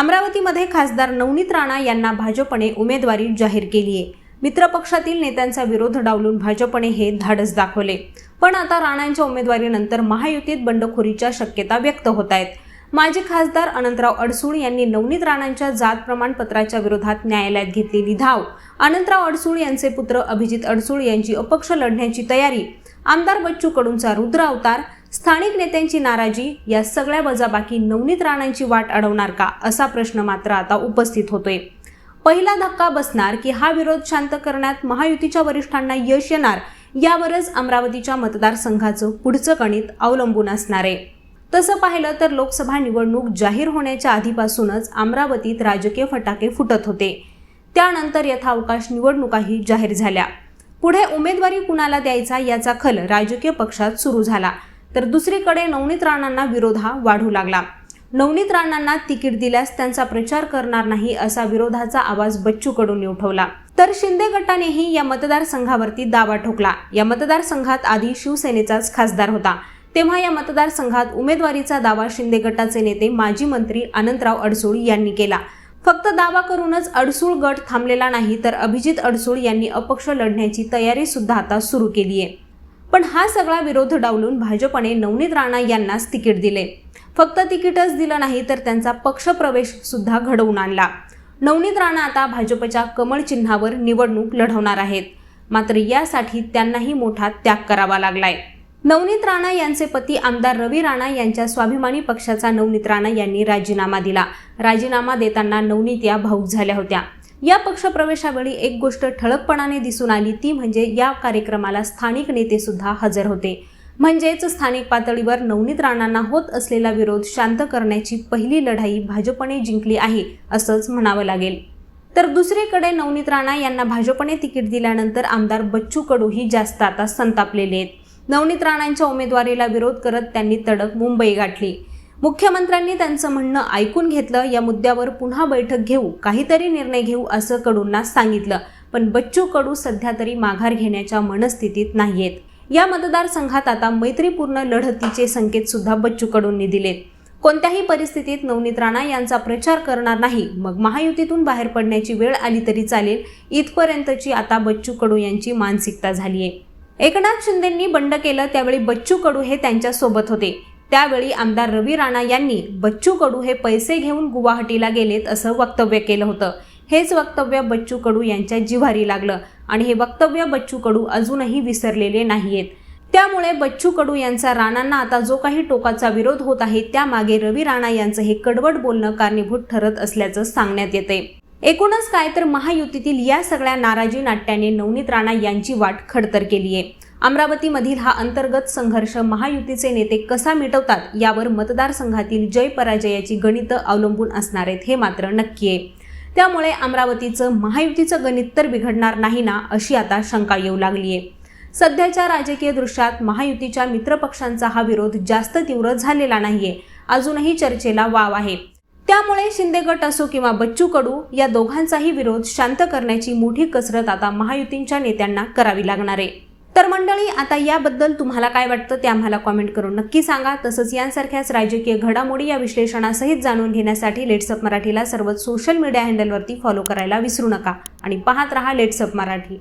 अमरावतीमध्ये खासदार नवनीत राणा यांना भाजपने उमेदवारी जाहीर केली आहे. मित्रपक्षातील नेत्यांचा विरोध डावलून भाजपने हे धाडस दाखवले. पण आता राणांच्या उमेदवारीनंतर महायुतीत बंडखोरीच्या शक्यता व्यक्त होत आहेत. माजी खासदार अनंतराव अडसूळ यांनी नवनीत राणांच्या जात प्रमाणपत्राच्या विरोधात न्यायालयात घेतलेली धाव. अनंतराव अडसूळ यांचे पुत्र अभिजित अडसूळ यांची अपक्ष लढण्याची तयारी. आमदार बच्चू कडूंचा रुद्र अवतार स्थानिक नेत्यांची नाराजी या सगळ्या वजाबाकी नवनीत राणांची वाट अडवणार का असा प्रश्न मात्र आता उपस्थित होतोय. पहिला धक्का बसणार की हा विरोध शांत करण्यात महायुतीच्या वरिष्ठांना यश येणार यावरच अमरावतीच्या मतदारसंघाचं पुढचं गणित अवलंबून असणार आहे. तसं पाहिलं तर लोकसभा निवडणूक जाहीर होण्याच्या आधीपासूनच अमरावतीत राजकीय फटाके फुटत होते. त्यानंतर यथावकाश निवडणुकाही जाहीर झाल्या. पुढे उमेदवारी कुणाला द्यायचा याचा खल राजकीय पक्षात सुरू झाला. तर दुसरीकडे नवनीत राणांना विरोध हा वाढू लागला. नवनीत राणांना तिकीट दिल्यास त्यांचा प्रचार करणार नाही असा विरोधाचा आवाज बच्चू कडून उठवला. तर शिंदे गटानेही या मतदारसंघावरती दावा ठोकला. या मतदारसंघात आधी शिवसेनेचाच खासदार होता. तेव्हा या मतदारसंघात उमेदवारीचा दावा शिंदे गटाचे नेते माजी मंत्री अनंतराव अडसूळ यांनी केला. फक्त दावा करूनच अडसूळ गट थांबलेला नाही तर अभिजित अडसूळ यांनी अपक्ष लढण्याची तयारी सुद्धा आता सुरू केली आहे पण हा सगळा विरोध डावलून भाजपने नवनीत राणा यांनाच तिकीट दिले. फक्त तिकीटच दिलं नाही तर त्यांचा पक्षप्रवेश सुद्धा घडवून आणला. नवनीत राणा आता भाजपच्या कमळ चिन्हावर निवडणूक लढवणार आहेत. मात्र यासाठी त्यांनाही मोठा त्याग करावा लागलाय. नवनीत राणा यांचे पती आमदार रवी राणा यांच्या स्वाभिमानी पक्षाचा नवनीत राणा यांनी राजीनामा दिला. राजीनामा देताना नवनीत या भाऊक झाल्या होत्या. या पक्षप्रवेशावेळी एक गोष्ट ठळकपणाने दिसून आली ती म्हणजे या कार्यक्रमाला स्थानिक नेतेसुद्धा हजर होते. म्हणजेच स्थानिक पातळीवर नवनीत राणांना होत असलेला विरोध शांत करण्याची पहिली लढाई भाजपने जिंकली आहे असंच म्हणावं लागेल. तर दुसरीकडे नवनीत राणा यांना भाजपने तिकीट दिल्यानंतर आमदार बच्चू कडूही जास्त आता संतापलेले आहेत. नवनीत राणांच्या उमेदवारीला विरोध करत त्यांनी तडक मुंबई गाठली. मुख्यमंत्र्यांनी त्यांचं म्हणणं ऐकून घेतलं. या मुद्द्यावर पुन्हा बैठक घेऊ काहीतरी निर्णय घेऊ असं कडूंना सांगितलं. पण बच्चू कडू सध्या तरी माघार घेण्याच्या मनस्थितीत नाहीयेत. या मतदारसंघात आता मैत्रीपूर्ण लढतीचे संकेत सुद्धा बच्चू कडूंनी दिलेत. कोणत्याही परिस्थितीत नवनीत राणा यांचा प्रचार करणार नाही. मग महायुतीतून बाहेर पडण्याची वेळ आली तरी चालेल. इथपर्यंतची आता बच्चू कडू यांची मानसिकता झाली आहे एकनाथ शिंदेंनी बंड केलं त्यावेळी बच्चू कडू हे त्यांच्यासोबत होते. त्यावेळी आमदार रवी राणा यांनी बच्चू कडू हे पैसे घेऊन गुवाहाटीला गेलेत असं वक्तव्य केलं होतं. हेच वक्तव्य बच्चू कडू यांच्या जिव्हारी लागलं आणि हे वक्तव्य बच्चू कडू अजूनही विसरलेले नाहीयेत. त्यामुळे बच्चू कडू यांचा राणांना आता जो काही टोकाचा विरोध होत आहे त्यामागे रवी राणा यांचं हे कडवट बोलणं कारणीभूत ठरत असल्याचं सांगण्यात येते एकूणच काय तर महायुतीतील या सगळ्या नाराजी नाट्याने नवनीत राणा यांची वाट खडतर केली आहे अमरावतीमधील हा अंतर्गत संघर्ष महायुतीचे नेते कसा मिटवतात यावर मतदारसंघातील जय पराजयाची गणितं अवलंबून असणार आहेत हे मात्र नक्की आहे. त्यामुळे अमरावतीचं महायुतीचं गणित तर बिघडणार नाही ना अशी आता शंका येऊ लागली आहे सध्याच्या राजकीय दृश्यात महायुतीच्या मित्रपक्षांचा हा विरोध जास्त तीव्र झालेला नाहीये. अजूनही चर्चेला वाव आहे. त्यामुळे शिंदे गट असो किंवा बच्चू कडू या दोघांचाही विरोध शांत करण्याची मोठी कसरत आता महायुतींच्या नेत्यांना करावी लागणार आहे. तर मंडळी आता याबद्दल तुम्हाला काय वाटतं ते आम्हाला कॉमेंट करून नक्की सांगा. तसंच यांसारख्याच राजकीय घडामोडी या विश्लेषणासहित जाणून घेण्यासाठी लेट्सअप मराठीला सर्वच सोशल मीडिया हँडलवरती फॉलो करायला विसरू नका. आणि पाहत रहा लेट्सअप मराठी.